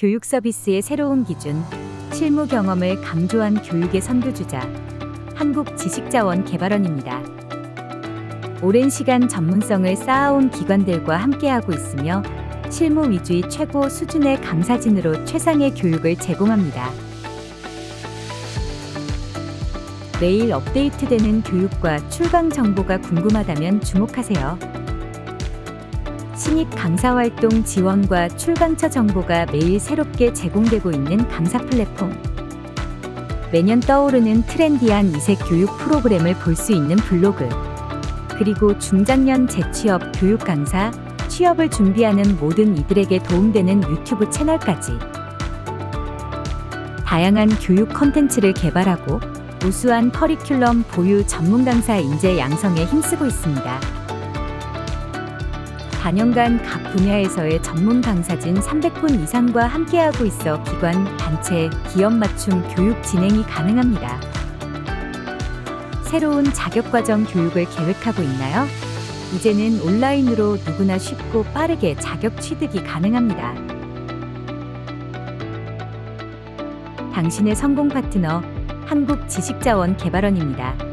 교육 서비스의 새로운 기준, 실무 경험을 강조한 교육의 선두주자, 한국지식자원개발원입니다. 오랜 시간 전문성을 쌓아온 기관들과 함께하고 있으며 실무 위주의 최고 수준의 강사진으로 최상의 교육을 제공합니다. 매일 업데이트되는 교육과 출강 정보가 궁금하다면 주목하세요. 신입 강사 활동 지원과 출강처 정보가 매일 새롭게 제공되고 있는 강사 플랫폼. 매년 떠오르는 트렌디한 이색 교육 프로그램을 볼 수 있는 블로그. 그리고 중장년 재취업 교육 강사, 취업을 준비하는 모든 이들에게 도움되는 유튜브 채널까지. 다양한 교육 컨텐츠를 개발하고 우수한 커리큘럼 보유 전문 강사 인재 양성에 힘쓰고 있습니다. 4년간 각 분야에서의 전문 강사진 300분 이상과 함께하고 있어 기관, 단체, 기업 맞춤 교육 진행이 가능합니다. 새로운 자격과정 교육을 계획하고 있나요? 이제는 온라인으로 누구나 쉽고 빠르게 자격 취득이 가능합니다. 당신의 성공 파트너 한국지식자원 개발원입니다.